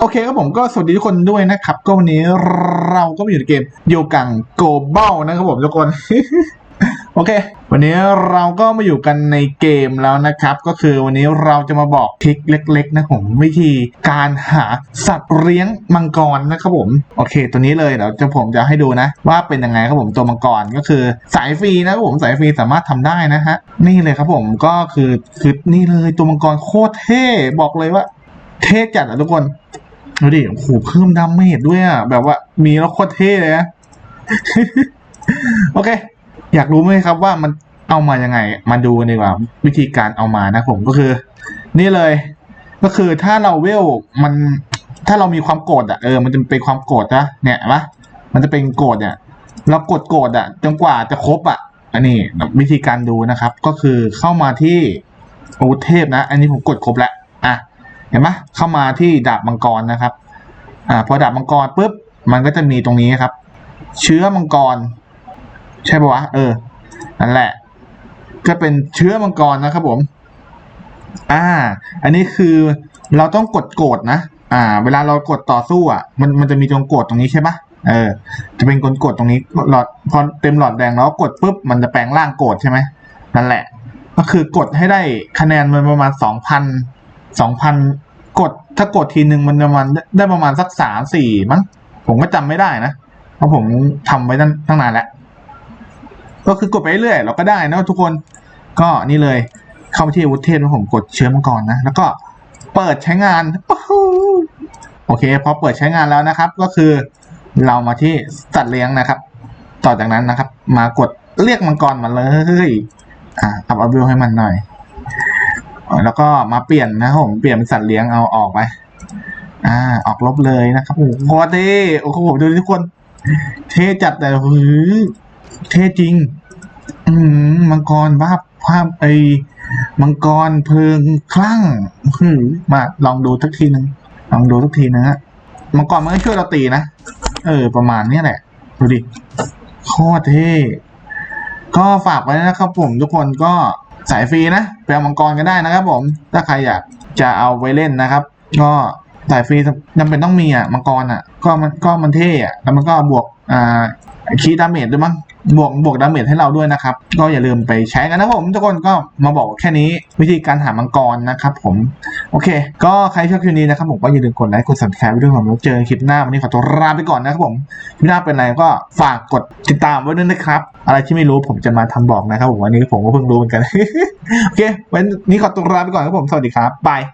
โอเคครับผมก็สวัสดีทุกคนด้วยนะครับ ก็วันนี้เราก็มาอยู่ในเกมโยกังโกเบ้านะครับผมทุกคน โอเค วันนี้เราก็มาอยู่กันในเกมแล้วนะครับ ก็คือวันนี้เราจะมาบอกทริคเล็ก ๆ นะผมวิธีการหาสัตว์เลี้ยงมังกรนะครับผมโอเค ตัวนี้เลยเดี๋ยวจะผมจะให้ดูนะ ว่าเป็นยังไงครับผมตัวมังกรก็คือ สายฟรีนะครับผมสายฟรีสามารถทำได้นะฮะนี่เลยครับผมก็คือคือนี่เลยตัวมังกรโคตรเท่บอกเลยว่า เท่จัดอะทุกคน ดูดิโอ้โหเพิ่มดาเมจด้วยอะ แบบว่ามีแล้วโคตรเท่เลยนะโอเค อยากรู้ไหมครับว่ามันเอามายังไง มาดูกันดีกว่า วิธีการเอามานะผมก็คือ นี่เลย ก็คือถ้าเราเวลมัน ถ้าเรามีความโกรธอะเออมันจะเป็นความโกรธนะเนี่ยเห็นปะมันจะเป็นโกรธเนี่ยเรากดโกรธอะจนกว่าจะครบอะ อันนี้วิธีการดูนะครับ ก็คือเข้ามาที่อาวุธเทพนะ อันนี้ผมกดครบแล้วอะ เห็นไหมเข้ามาที่ดาบมังกรนะครับอ่าพอดาบมังกรปุ๊บมันก็จะมีตรงนี้ครับ เชื้อมังกร ใช่ปะวะเออนั่นแหละ ก็เป็นเชื้อมังกรนะครับผมอ่า อันนี้คือเราต้องกดโกรธนะ อ่า เวลาเรากดต่อสู้อะ มันมันจะมีตรงโกรธตรงนี้ใช่ปะเออ จะเป็นกดกดตรงนี้หลอดพอเต็มหลอดแดงแล้วกดปุ๊บมันจะแปลงร่างโกรธใช่ไหมนั่นแหละ ก็คือกดให้ได้คะแนนมันประมาณสองพัน สองพันกดถ้ากดทีหนึ่งมันประมาณได้ประมาณสักสามสี่มั้งผมก็จำไม่ได้นะ เพราะผมทำไว้ตั้งตั้งนานแล้ว ก็คือกดไปเรื่อยเราก็ได้นะทุกคนก็นี่เลยเข้าไปที่วุธเทพผมกดเชื้อมังกรนะ แล้วก็เปิดใช้งานโอ้โหโอเคพอเปิดใช้งานแล้วนะครับ ก็คือเรามาที่สัตว์เลี้ยงนะครับ ต่อจากนั้นนะครับ มากดเรียกมังกรมาเลยอ่าอัพอัพวิวให้มันหน่อย แล้วก็มาเปลี่ยนนะครับผมเปลี่ยนเป็นสัตว์เลี้ยงเอาออกไปอ่า ออกลบเลยนะครับโอ้โหโคตรเท่โอ้โหดูทุกคน เท่จัดแต่หือเท่จริง อืมมังกรภาพภาพไอ้มังกรเพลิงคลั่งหือมาลองดูทักทีหนึ่งลองดูทักทีนะฮะมังกรมันก็ช่วยเราตีนะเออ ประมาณนี้แหละ ดูดิโคตรเท่ก็ฝากไว้นะครับผมทุกคนก็ สายฟรีนะไปเอามังกรกันได้นะครับผม ถ้าใครอยากจะเอาไว้เล่นนะครับ ก็สายฟรีจำเป็นต้องมีอะมังกรอะ ก็มันก็มันเท่อะแล้วมันก็บวกอ่าคีดาเมจด้วยมั้ง บวกบวกดาเมจให้เราด้วยนะครับ ก็อย่าลืมไปใช้กันนะครับผมทุกคนก็มาบอกแค่นี้วิธีการหามังกรนะครับผม โอเค ก็ใครชอบคลิปนี้นะครับผมก็อย่าลืมกดไลค์กด subscribe ไว้ด้วยผมแล้วเจอคลิปหน้าวันนี้ขอตัวลาไปก่อนนะครับผมคลิปหน้าเป็นไรก็ฝากกดติดตามไว้ด้วยนะครับ อะไรที่ไม่รู้ผมจะมาทำบอกนะครับผมวันนี้ผมก็เพิ่งรู้เหมือนกันโอเควันนี้ขอตัวลาไปก่อนครับผมสวัสดีครับบาย